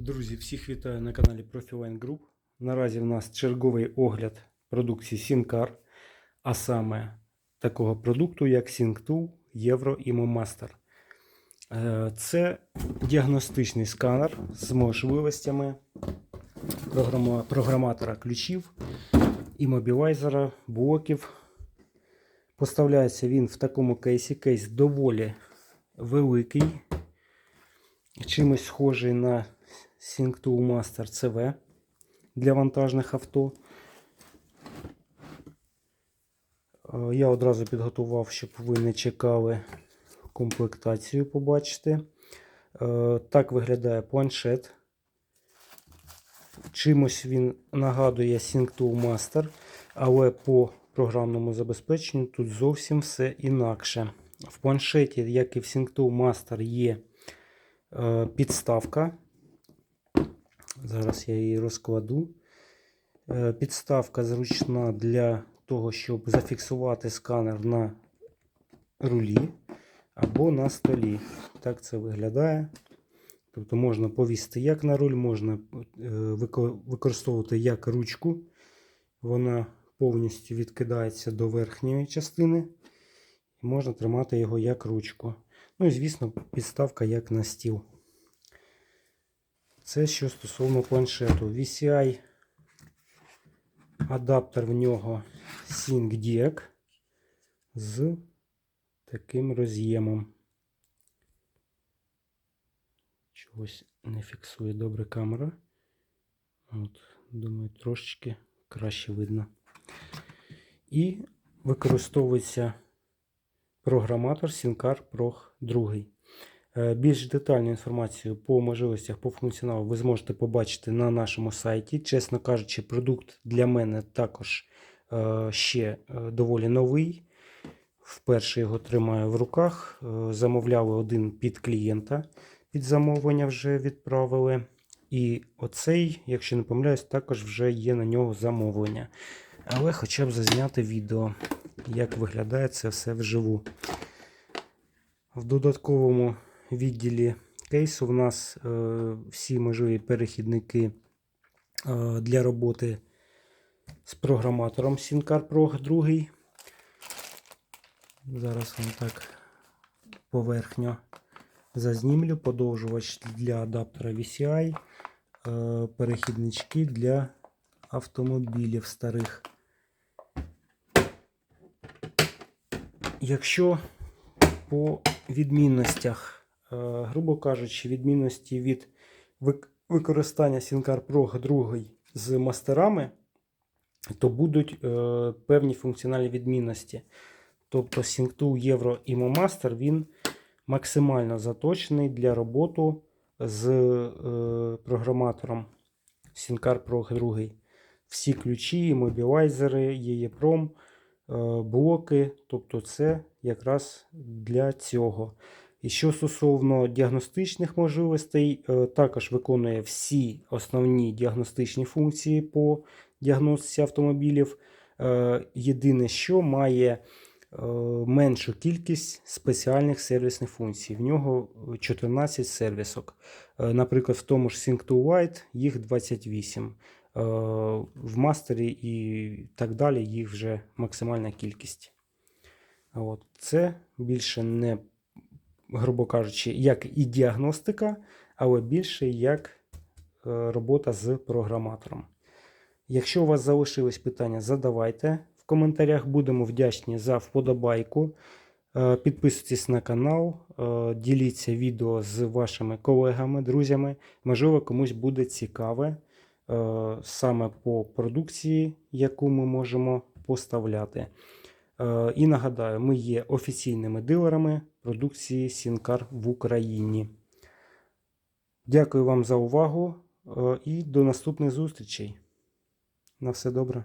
Друзі, всіх вітаю на каналі Profiline Group. Наразі в нас черговий огляд продукції Сінкар, а саме такого продукту, як Sync2 Euro Imo Master. Е, Це діагностичний сканер з можливостями програматора ключів, імобілайзера, блоків. Поставляється він в такому кейсі. Кейс доволі великий чимось схожий на Sync2 Master CV для вантажних авто. Е, Я одразу підготував, щоб ви не чекали комплектацію побачити. Е, Так виглядає планшет. Чимось він нагадує Sync2 Master, але по програмному забезпеченню тут зовсім все інакше. В планшеті, як і в Sync2 Master, є е, підставка. Зараз я її розкладу. Е, Підставка зручна для того, щоб зафіксувати сканер на рулі або на столі. Так це виглядає. Тобто можна повісити як на руль, можна е, використовувати як ручку. Вона повністю відкидається до верхньої частини. І можна тримати його як ручку. Ну і, звісно, підставка як на стіл. Це що стосовно планшету. VCI адаптер в нього SyncDiag з таким роз'ємом. Чогось не фіксує добре камера. От, думаю, трошечки краще видно. І використовується програматор Syncar Pro 2. Е, Більш детальну інформацію по можливостях по функціоналу ви зможете побачити на нашому сайті. Чесно кажучи, продукт для мене також е, ще е, доволі новий. Вперше його тримаю в руках. Замовляли один під клієнта, під замовлення вже відправили. І оцей, якщо не помиляюсь, також вже є на нього замовлення. Але хоча б зазняти відео, як виглядає це все вживу. В додатковому відділі кейсу в нас е, всі можливі перехідники е, для роботи з програматором SynCar Pro 2. Зараз вам так поверхньо зазнімлю. Подовжувач для адаптера VCI, е, перехіднички для автомобілів старих. Якщо по відмінностях, грубо кажучи, відмінності від використання Syncar Pro 2 з мастерами, то будуть е, певні функціональні відмінності. Тобто Sync2 Euro Imo Master він максимально заточений для роботи з е, програматором Syncar Pro 2. Всі ключі, мобілайзери, е, блоки, тобто це якраз для цього. І що стосовно діагностичних можливостей, е, також виконує всі основні діагностичні функції по діагностиці автомобілів. Е, Єдине, що має е, меншу кількість спеціальних сервісних функцій. В нього 14 сервісок. Наприклад, в тому ж Sync2 White їх 28. Е, В мастері і так далі їх вже максимальна кількість. От. Це більше не, грубо кажучи, як і діагностика, але більше як е, робота з програматором. Якщо у вас залишились питання, задавайте в коментарях. Будемо вдячні за вподобайку. Е, Підписуйтесь на канал, е, діліться відео з вашими колегами, друзями. Можливо, комусь буде цікаве саме по продукції, яку ми можемо поставляти. Е, І нагадаю, ми є офіційними дилерами продукції Сінкар в Україні. Дякую вам за увагу е, і до наступних зустрічей. На все добре.